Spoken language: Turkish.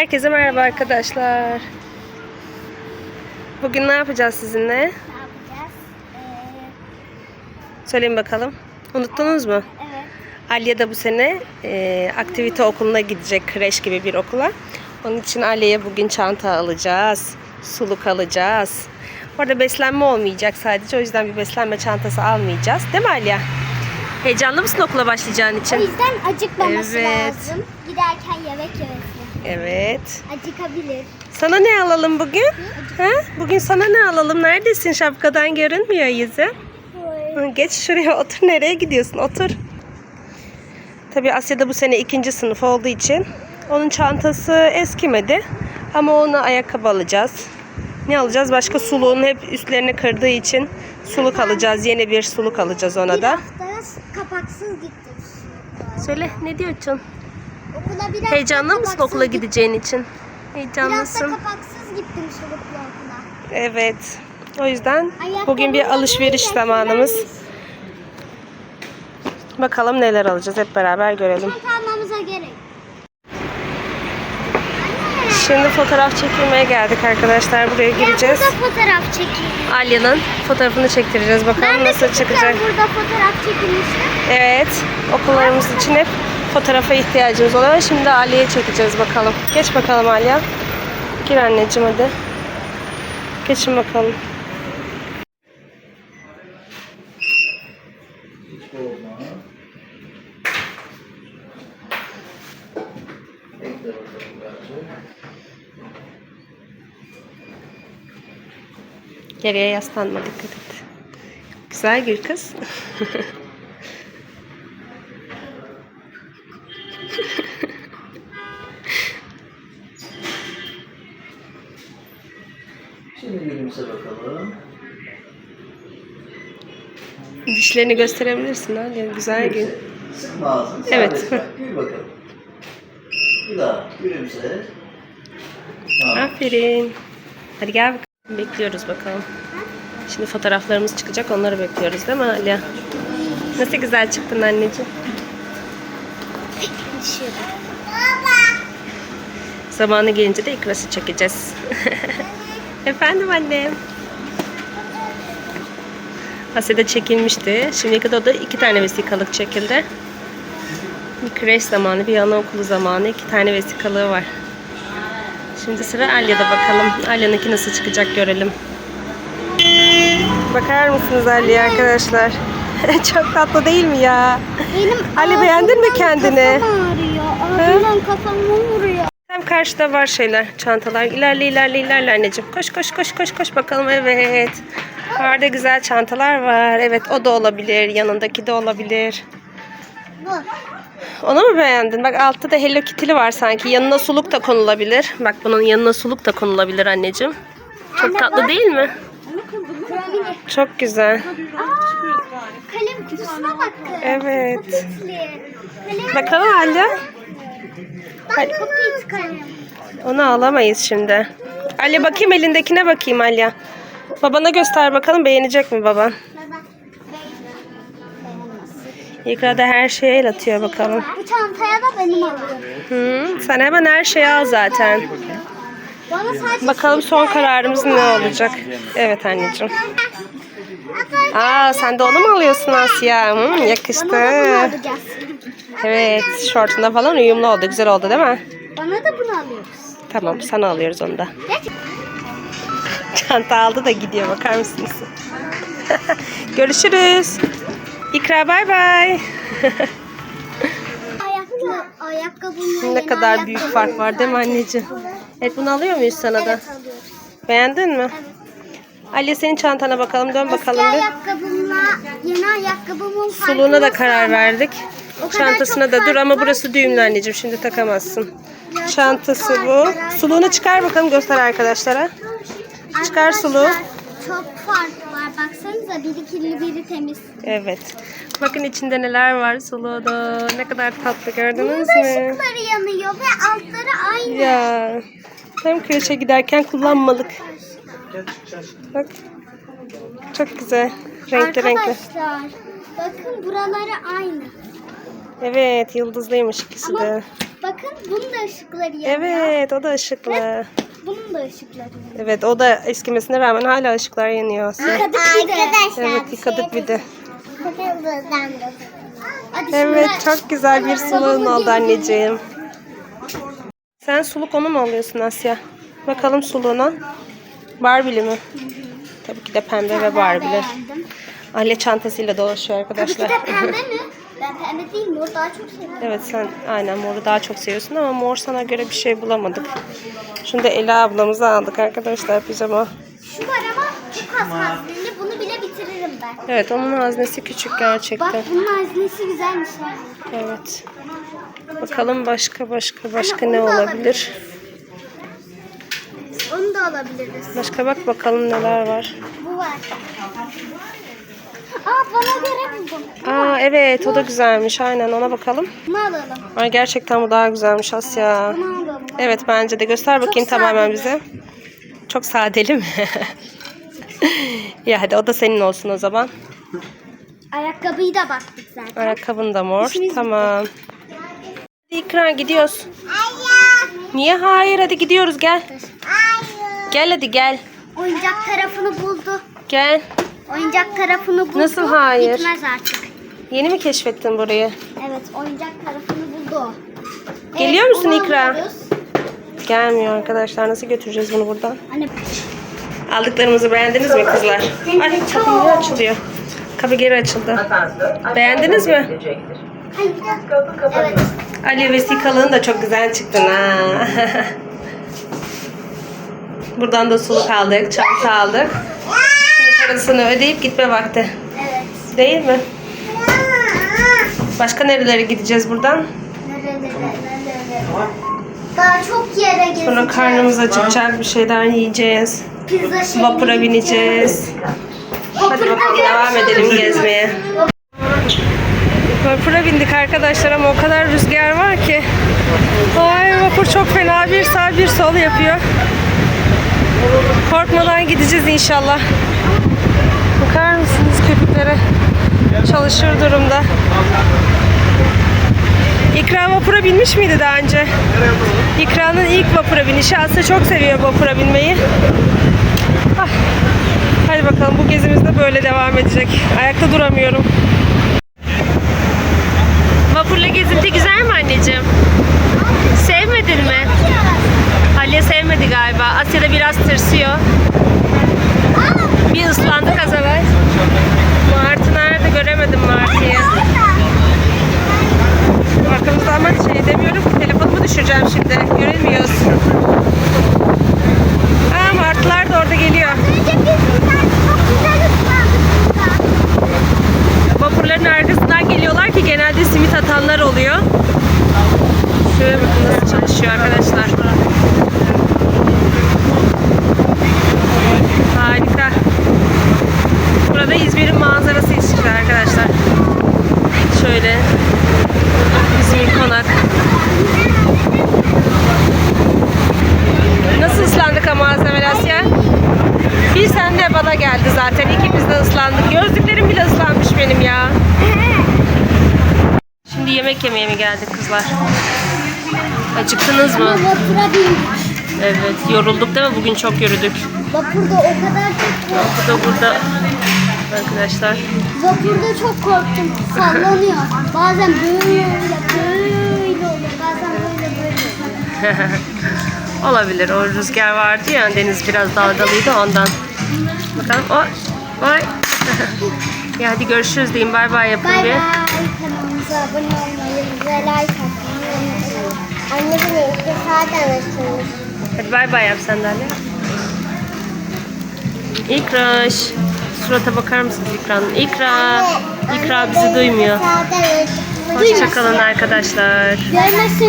Herkese merhaba arkadaşlar. Bugün ne yapacağız sizinle? Ne yapacağız? Ee, Söyleyin bakalım. Unuttunuz mu? evet. Alya da bu sene e, aktivite okuluna gidecek. Kreş gibi bir okula. Onun için Alya'ya bugün çanta alacağız. Suluk alacağız. Orada beslenme olmayacak sadece. O yüzden bir beslenme çantası almayacağız. Değil mi Alya? Heyecanlı mısın okula başlayacağın O için? yüzden acıkmaması Evet. lazım. Giderken yemek yemesi. Evet. Acıkabilir. Sana ne alalım bugün? Ha? Bugün sana ne alalım? Neredesin? Şapkadan görünmüyor yüzü. Geç şuraya otur. Nereye gidiyorsun? Otur. Tabii Asya'da bu sene ikinci sınıf olduğu için onun çantası eskimedi. Ama ona ayakkabı alacağız. Ne alacağız? Başka suluğun hep üstlerini kırdığı için suluk alacağız. Yeni bir suluk alacağız ona Bir da. hafta kapaksız gittik. Söyle ne diyorsun? Okula bir hafta Heyecanlı mısın okula gittim. gideceğin için? Bir hafta Heyecanlısın. kapaksız gittim suluklu okula. Evet. O yüzden bugün bir alışveriş zamanımız. Bakalım neler alacağız hep beraber görelim. Çanta gerek. Şimdi fotoğraf çekilmeye geldik arkadaşlar. Buraya gireceğiz. Ben burada fotoğraf çekeyim. Alya'nın fotoğrafını çektireceğiz. Bakalım Ben nasıl çıkacak. burada fotoğraf çekilmiştim. Evet. Okullarımız için hep fotoğrafa ihtiyacımız oluyor. Şimdi Alya'yı çekeceğiz bakalım. Geç bakalım Alya. Gir anneciğim hadi. Geçin bakalım. Geriye yaslanma dikkat et. Güzel gül kız. Gülümse bakalım. Dişlerini gösterebilirsin Alya. Güzel gül. Sıkma ağzını. Evet. Gül bakalım. Bir daha gülümse. Tamam. Aferin. Hadi gel bakalım. Bekliyoruz bakalım. Şimdi fotoğraflarımız çıkacak. Onları bekliyoruz değil mi Alya? Nasıl güzel çıktın anneciğim. Zamanı gelince de ikrası çekeceğiz. Efendim annem. Asya'da çekilmişti. Şimdiye kadar da iki tane vesikalık çekildi. Bir kreş zamanı, bir anaokulu zamanı iki tane vesikalığı var. Şimdi sıra Alya'da bakalım. Alya'nınki nasıl çıkacak görelim. Bakar mısınız Alya'ya arkadaşlar? Çok tatlı değil mi ya? Benim Ali beğendin mi kendini? Kafam ağrıyor. Ağzımdan kafamı vuruyor. Tam karşıda var şeyler, çantalar. İlerle ilerle ilerle anneciğim. Koş koş koş koş koş bakalım. Evet. Orada güzel çantalar var. Evet o da olabilir. Yanındaki de olabilir. Bu. Onu mu beğendin? Bak altta da Hello Kitty'li var sanki. Yanına suluk da konulabilir. Bak bunun yanına suluk da konulabilir anneciğim. Çok tatlı değil mi? Çok güzel. Aa, kalem kutusuna bakın. Evet. Bakalım Alya. Kalem. Onu alamayız şimdi. Alya bakayım elindekine bakayım Alya. Babana göster bakalım beğenecek mi baban? Baba. İkra da her şeye el atıyor bakalım. Bu çantaya da benim alıyorum. Hı, sen hemen her şeyi al zaten. Bakalım son kararımız ne olacak? Evet anneciğim. Aa sen de onu mu alıyorsun Asya? Hı, yakıştı. Bana da bunu alacağız. Evet şortuna falan uyumlu oldu. Güzel oldu değil mi? Bana da bunu alıyoruz. Tamam sana alıyoruz onu da. Çanta aldı da gidiyor bakar mısınız? Görüşürüz. İkra bay bay. Ayakkabımla ne kadar büyük fark var değil mi anneciğim? Evet bunu alıyor muyuz sana da? Evet. Beğendin mi? Ali senin çantana bakalım dön bakalım Eski bir. ayakkabımla yeni ayakkabımın Suluğuna da karar verdik. O kadar Çantasına çok da dur ama var burası düğümlü anneciğim şimdi takamazsın. Ya çok Çantası bu. var Suluğunu çıkar bakalım göster arkadaşlara. Çıkar suluğu. Çok fark var. Baksanıza biri kirli biri temiz. Evet. Bakın içinde neler var suluğu da. Ne kadar tatlı gördünüz mü? ışıkları yanıyor ve altları aynı. Ya. Tam kreşe giderken kullanmalık. Bak. Çok güzel. Renkli renkli. Arkadaşlar bakın buraları aynı. Evet yıldızlıymış ikisi Ama de. Bakın bunun da ışıkları yanıyor. Evet o da ışıklı. Bunun da ışıkları yanıyor. Evet o da eskimesine rağmen hala ışıklar yanıyor Asya. Yıkadık bir de. Evet yıkadık bir de. Hadi Evet çok güzel bir suluğun oldu anneciğim. Sen suluk onu mu alıyorsun Asya? Bakalım suluğuna. Barbie'li mi? Tabii ki de pembe ve Barbie'li. Aile çantasıyla dolaşıyor Tabii ki arkadaşlar. de pembe mi? Ben pembe değil mor daha çok seviyorum. Evet sen aynen moru daha çok seviyorsun ama mor sana göre bir şey bulamadık. Şunu da Ela ablamıza aldık arkadaşlar pijama. Şu var ama çok az hazneli. Bunu bile bitiririm ben. Evet onun haznesi küçük gerçekten. Bak bunun haznesi güzelmiş. Evet. Bakalım başka başka başka Anne, ne da olabilir? Alabiliriz. Başka bak bakalım neler var. Bu var. Aa bana göre buldum. Aa evet o da güzelmiş aynen ona bakalım. Bunu alalım. Ay gerçekten bu daha güzelmiş Asya. Bunu alalım. Evet bence de göster bakayım Çok tamamen sadeli. bize. Çok sadeli mi? ya hadi o da senin olsun o zaman. Ayakkabıyı da baktık zaten. Ayakkabın da mor. İşimiz Tamam. İkra gidiyoruz. Niye hayır hadi gidiyoruz gel. Gel hadi gel. Oyuncak tarafını buldu. Gel. Oyuncak tarafını buldu. Nasıl hayır? Gitmez artık. Yeni mi keşfettin burayı? Evet oyuncak tarafını buldu. Geliyor Evet, musun İkra? alıyoruz. Gelmiyor arkadaşlar. Nasıl götüreceğiz bunu buradan? Anne Aldıklarımızı beğendiniz mi kızlar? Ay kapı geri açılıyor. Kapı geri açıldı. Beğendiniz mi? hayır. Evet. Ali vesikalığın da çok güzel çıktın ha. Buradan da suluk aldık, çanta aldık. Şimdi parasını ödeyip gitme vakti. Evet. Değil mi? Başka nerelere gideceğiz buradan? Nerelere, nerelere. Daha çok yere gezeceğiz. Sonra karnımız acıkacak bir şeyler yiyeceğiz. Pizza Vapura bineceğiz. Hadi bakalım devam edelim gezmeye. Vapura bindik arkadaşlar ama o kadar rüzgar var ki. Ay vapur çok fena bir sağ bir sol yapıyor. Korkmadan gideceğiz inşallah. Bakar mısınız köpüklere? Çalışır durumda. İkra vapura binmiş miydi daha önce? İkra'nın ilk vapura binişi. Aslı çok seviyor vapura binmeyi. Ah. Hadi bakalım bu gezimiz de böyle devam edecek. Ayakta duramıyorum. Vapurla gezinti güzel mi Asya da biraz tırsıyor. Bir ıslandık az evvel. Martı nerede göremedim Martı'yı. Arkamızda ama şey demiyorum telefonumu düşüreceğim şimdi. Göremiyoruz. Aa martılar da orada geliyor. Önce biz güzel, çok güzel ıslandık burada. Vapurların arkasından geliyorlar ki genelde simit atanlar oluyor. Şöyle bakın nasıl çalışıyor arkadaşlar. Harika. Burada İzmir'in manzarası işte arkadaşlar. Şöyle İzmir konak. Nasıl ıslandık ama az evvel Asya? Bir sen de bana geldi zaten. İkimiz de ıslandık. Gözlüklerim bile ıslanmış benim ya. Şimdi yemek yemeye mi geldik kızlar? Acıktınız mı? Vapura bindik. Evet. Yorulduk değil mi? Bugün çok yürüdük. Vapurda o kadar çok korktum. Bu da burada arkadaşlar. Vapurda çok korktum. Sallanıyor. Bazen böyle böyle oluyor. Bazen böyle böyle oluyor. Olabilir. O rüzgar vardı ya deniz biraz dalgalıydı ondan. Bakalım. O, vay. ya hadi görüşürüz diyeyim. Bay bay yapın Bay bir. bay. Kanalımıza abone olmayı ve like atmayı unutmayın. Anne beni ilk defa tanıştırmış. Hadi bay bay yap sen de Ali. İkraş. Surata bakar mısınız İkra'nın? İkra. İkra bizi duymuyor. Hoşçakalın arkadaşlar. Görmesin.